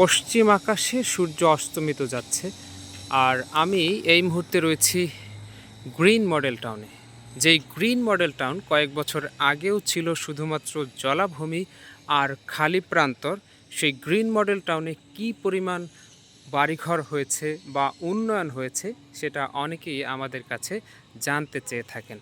পশ্চিম আকাশে সূর্য অস্তমিত যাচ্ছে, আর আমি এই মুহূর্তে রয়েছি গ্রিন মডেল টাউনে। যেই গ্রিন মডেল টাউন কয়েক বছর আগেও ছিল শুধুমাত্র জলাভূমি আর খালি প্রান্তর, সেই গ্রিন মডেল টাউনে কি পরিমাণ বাড়িঘর হয়েছে বা উন্নয়ন হয়েছে সেটা অনেকেই আমাদের কাছে জানতে চেয়ে থাকেন।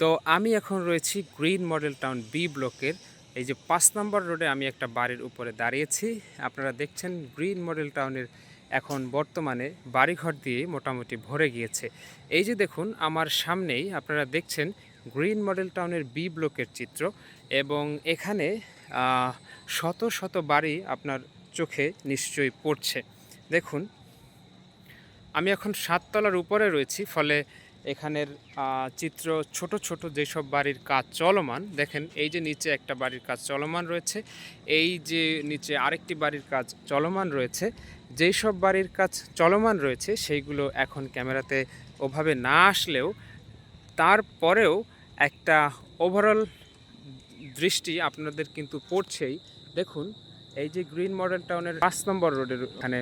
তো আমি এখন রয়েছি গ্রিন মডেল টাউন বি ব্লকের এই যে পাঁচ নম্বর রোডে আমি একটা বাড়ির উপরে দাঁড়িয়েছি। আপনারা দেখছেন গ্রিন মডেল টাউনের এখন বর্তমানে বাড়িঘর দিয়ে মোটামুটি ভরে গিয়েছে। এই যে দেখুন, আমার সামনেই আপনারা দেখছেন গ্রিন মডেল টাউনের বি ব্লকের চিত্র এবং এখানে শত শত বাড়ি আপনার চোখে নিশ্চয়ই পড়ছে। দেখুন, আমি এখন সাততলার উপরে রয়েছি, ফলে এখানের চিত্র, ছোট ছোট যেসব বাড়ির কাজ চলমান, দেখেন এই যে নিচে একটা বাড়ির কাজ চলমান রয়েছে, এই যে নিচে আরেকটি বাড়ির কাজ চলমান রয়েছে যেই সব বাড়ির কাজ চলমান রয়েছে, সেইগুলো এখন ক্যামেরাতে ওভাবে না আসলেও তারপরেও একটা ওভারঅল দৃষ্টি আপনাদের কিন্তু পড়ছেই। দেখুন, এই যে গ্রিন মডেল টাউনের পাঁচ নম্বর রোডের ওখানে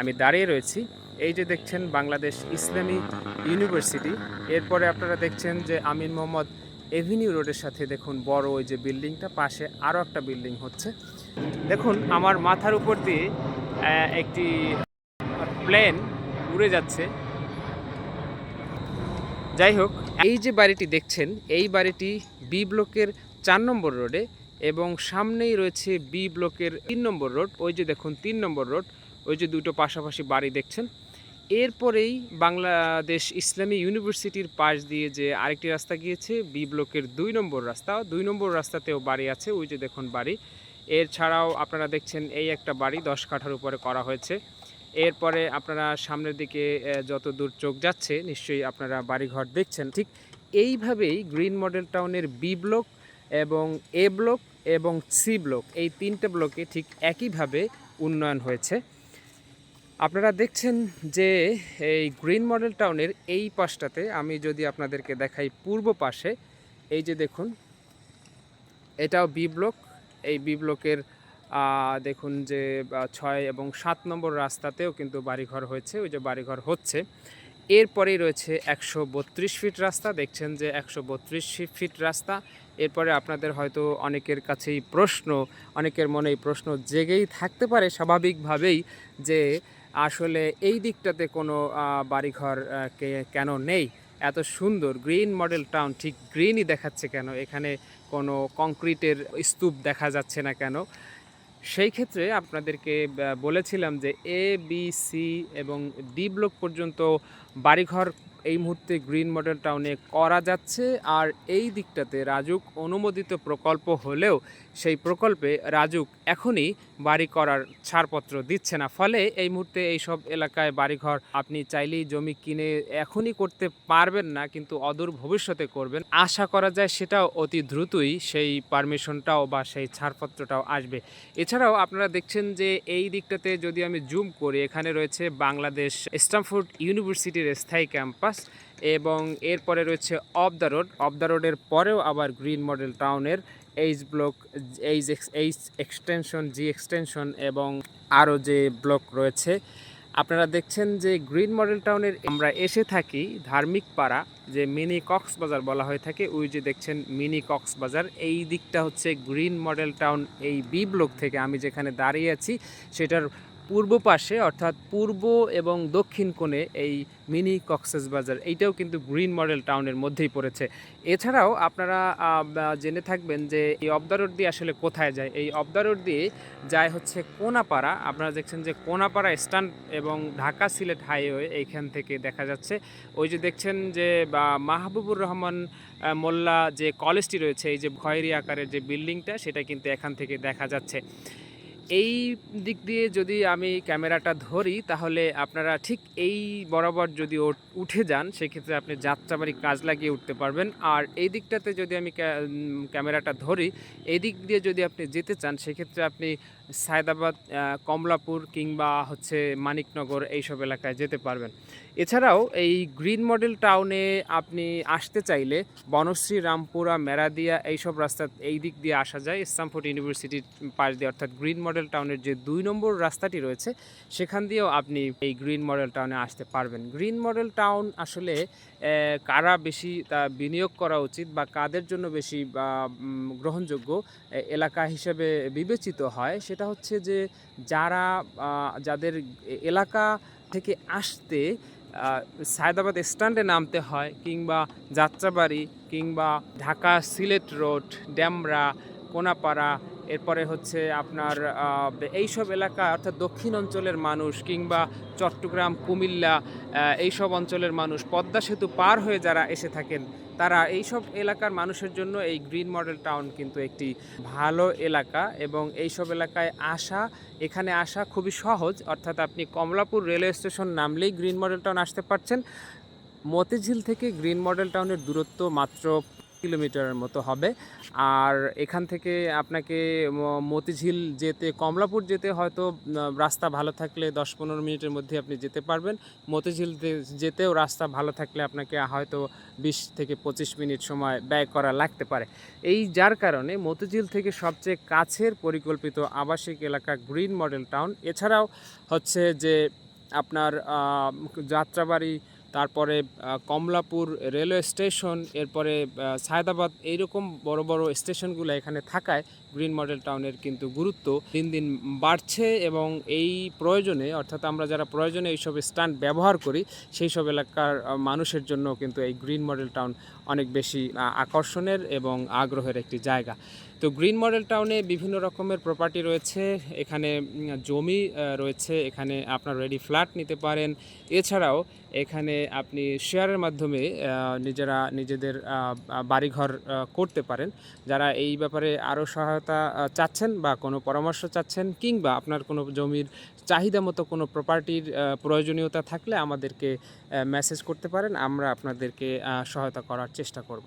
আমি দাঁড়িয়ে রয়েছি। এই যে দেখছেন বাংলাদেশ ইসলামী ইউনিভার্সিটি, এরপরে আপনারা দেখছেন যে আমিন মোহাম্মদ এভিনিউ রোডের সাথে দেখুন বড় ওই যে বিল্ডিংটা, পাশে আরও একটা বিল্ডিং হচ্ছে। দেখুন, আমার মাথার উপর দিয়ে একটি প্লেন উড়ে যাচ্ছে। যাই হোক, এই যে বাড়িটি দেখছেন, এই বাড়িটি বি ব্লকের চার নম্বর রোডে এবং সামনেই রয়েছে বি ব্লকের তিন নম্বর রোড। ওই যে দেখুন, তিন নম্বর রোড, ওই যে দুটো পাশাপাশি বাড়ি দেখছেন। এরপরেই বাংলাদেশ ইসলামী ইউনিভার্সিটির পাশ দিয়ে যে আরেকটি রাস্তা গিয়েছে, বি ব্লকের দুই নম্বর রাস্তা। দুই নম্বর রাস্তাতেও বাড়ি আছে, ওই যে দেখুন বাড়ি। এর ছাড়াও আপনারা দেখছেন এই একটা বাড়ি, দশ কাঠার উপরে করা হয়েছে। এরপরে আপনারা সামনের দিকে যত দূর চোখ যাচ্ছে, নিশ্চয়ই আপনারা বাড়িঘর দেখছেন। ঠিক এইভাবেই গ্রিন মডেল টাউনের বি ব্লক এবং এ ব্লক এবং সি ব্লক, এই তিনটে ব্লকে ঠিক একইভাবে উন্নয়ন হয়েছে। আপনারা দেখছেন যে এই গ্রিন মডেল টাউনের এই পাশটাতে আমি যদি আপনাদেরকে দেখাই পূর্ব পাশে, এই যে দেখুন, এটাও বি ব্লক। এই বি ব্লকের দেখুন যে ছয় এবং সাত নম্বর রাস্তাতেও কিন্তু বাড়িঘর হয়েছে, ওই যে বাড়িঘর হচ্ছে। এরপরেই রয়েছে একশো বত্রিশ ফিট রাস্তা, দেখছেন যে একশো বত্রিশ ফিট রাস্তা। এরপরে আপনাদের হয়তো অনেকের কাছেই প্রশ্ন, অনেকের মনে এই প্রশ্ন জেগেই থাকতে পারে স্বাভাবিকভাবেই যে আসলে এই দিকটাতে কোনো বাড়িঘর কেন নেই? এত সুন্দর গ্রিন মডেল টাউন ঠিক গ্রিনই দেখাচ্ছে কেন? এখানে কোনো কংক্রিটের স্তূপ দেখা যাচ্ছে না কেন? সেই ক্ষেত্রে আপনাদেরকে বলেছিলাম যে এ, বি, সি এবং ডি ব্লক পর্যন্ত বাড়িঘর এই মুহূর্তে গ্রিন মডেল টাউনে করা যাচ্ছে। আর এই দিকটাতে রাজুক অনুমোদিত প্রকল্প হলেও সেই প্রকল্পে রাজুক এখনই বাড়ি করার ছাড়পত্র দিচ্ছে না। ফলে এই মুহূর্তে এই সব এলাকায় বাড়িঘর আপনি চাইলেই জমি কিনে এখনই করতে পারবেন না, কিন্তু অদূর ভবিষ্যতে করবেন। আশা করা যায় সেটাও অতি দ্রুতই সেই পারমিশনটাও বা সেই ছাড়পত্রটাও আসবে। এছাড়াও আপনারা দেখছেন যে এই দিকটাতে যদি আমি জুম করি, এখানে রয়েছে বাংলাদেশ স্টামফোর্ড ইউনিভার্সিটির স্থায়ী ক্যাম্পাস। এবং এরপরে রয়েছে off the road off the রোডের পরেও আবার গ্রিন মডেল টাউনের H block H H extension G extension এবং আরও যে ব্লক রয়েছে। আপনারা দেখছেন যে গ্রিন মডেল টাউনের আমরা এসে থাকি ধার্মিক পাড়া, যে মিনি কক্সবাজার বলা হয়ে থাকে। ওই যে দেখছেন মিনি কক্সবাজার। এই দিকটা হচ্ছে গ্রিন মডেল টাউন এই বি ব্লক থেকে আমি যেখানে দাঁড়িয়ে আছি, সেটার পূর্ব পাশে, অর্থাৎ পূর্ব এবং দক্ষিণ কোণে এই মিনি কক্সেস বাজার, এইটাও কিন্তু গ্রিন মডেল টাউনের মধ্যেই পড়েছে। এছাড়াও আপনারা জেনে থাকবেন যে এই অবদা রোড দিয়ে আসলে কোথায় যায়? এই অবদা রোড দিয়ে যায় হচ্ছে কোনাপাড়া। আপনারা দেখছেন যে কোনাপাড়া স্ট্যান্ড এবং ঢাকা সিলেট হাইওয়ে এইখান থেকে দেখা যাচ্ছে। ওই যে দেখছেন যে মাহবুবুর রহমান মোল্লা যে কলেজটি রয়েছে, এই যে খয়েরি আকারের যে বিল্ডিংটা, সেটা কিন্তু এখান থেকে দেখা যাচ্ছে। এই দিক দিয়ে যদি আমি ক্যামেরাটা ধরি, তাহলে আপনারা ঠিক এই বরাবর যদি উঠে যান, সেক্ষেত্রে আপনি যাত্রাবাড়ি কাজ লাগিয়ে উঠতে পারবেন। আর এই দিকটাতে যদি আমি ক্যামেরাটা ধরি, এই দিক দিয়ে যদি আপনি যেতে চান, সেক্ষেত্রে আপনি সায়দাবাদ কমলাপুর কিংবা হচ্ছে মানিকনগর এইসব এলাকায় যেতে পারবেন। এছাড়াও এই গ্রিন মডেল টাউনে আপনি আসতে চাইলে বনশ্রী, রামপুরা, মেরাদিয়া এইসব রাস্তা এই দিক দিয়ে আসা যায়। ইসলামপুর ইউনিভার্সিটির পাশ দিয়ে অর্থাৎ গ্রিন মডেল টাউনের যে দুই নম্বর রাস্তাটি রয়েছে, সেখান দিয়েও আপনি এই গ্রিন মডেল টাউনে আসতে পারবেন। গ্রিন মডেল টাউন আসলে কারা বেশি তা বিনিয়োগ করা উচিত বা কাদের জন্য বেশি গ্রহণযোগ্য এলাকা হিসেবে বিবেচিত হয়, সেটা হচ্ছে যে যারা যাদের এলাকা থেকে আসতে সায়দাবাদ স্ট্যান্ডে নামতে হয় কিংবা যাত্রাবাড়ি কিংবা ঢাকা সিলেট রোড, ড্যামরা, কোনাপাড়া, এরপরে হচ্ছে আপনার এইসব এলাকা অর্থাৎ দক্ষিণ অঞ্চলের মানুষ কিংবা চট্টগ্রাম, কুমিল্লা এইসব অঞ্চলের মানুষ পদ্মা সেতু পার হয়ে যারা এসে থাকেন তারা এইসব এলাকার মানুষের জন্য এই গ্রিন মডেল টাউন কিন্তু একটি ভালো এলাকা এবং এই সব এলাকায় আসা, এখানে আসা খুবই সহজ। অর্থাৎ আপনি কমলাপুর রেলওয়ে স্টেশন নামলেই গ্রিন মডেল টাউন আসতে পারছেন। মতিঝিল থেকে গ্রিন মডেল টাউনের দূরত্ব মাত্র কিলোমিটারের মতো হবে। আর এখান থেকে আপনাকে মতিঝিল যেতে, কমলাপুর যেতে হয়তো রাস্তা ভালো থাকলে দশ পনেরো মিনিটের মধ্যে আপনি যেতে পারবেন। মতিঝিল যেতেও রাস্তা ভালো থাকলে আপনাকে হয়তো বিশ থেকে পঁচিশ মিনিট সময় ব্যয় করা লাগতে পারে। এই যার কারণে মতিঝিল থেকে সবচেয়ে কাছের পরিকল্পিত আবাসিক এলাকা গ্রিন মডেল টাউন। এছাড়াও হচ্ছে যে, আপনার যাত্রাবাড়ি তারপরে কমলাপুর রেলওয়ে স্টেশন এরপরে সায়দাবাদ এইরকম বড় বড় স্টেশনগুলো এখানে থাকায় গ্রিন মডেল টাউনের কিন্তু গুরুত্ব দিন দিন বাড়ছে এবং এই প্রয়োজনে, অর্থাৎ আমরা যারা প্রয়োজনে এইসব স্ট্যান্ড ব্যবহার করি সেই সব এলাকার মানুষের জন্য কিন্তু এই গ্রিন মডেল টাউন অনেক বেশি আকর্ষণের এবং আগ্রহের একটি জায়গা। তো গ্রিন মডেল টাউনে বিভিন্ন রকমের প্রপার্টি রয়েছে। এখানে জমি রয়েছে। এখানে আপনার রেডি ফ্ল্যাট নিতে পারেন। এছাড়াও এখানে আপনি শেয়ারের মাধ্যমে নিজেরা নিজেদের বাড়িঘর করতে পারেন। যারা এই ব্যাপারে আরও সহায়তা আহ, চাচ্ছেন বা কোনো পরামর্শ চাচ্ছেন কিংবা আপনার কোনো জমির চাহিদা মতো কোনো প্রপার্টির প্রয়োজনীয়তা থাকলে আমাদেরকে মেসেজ করতে পারেন। আমরা আপনাদেরকে সহায়তা করার চেষ্টা করব।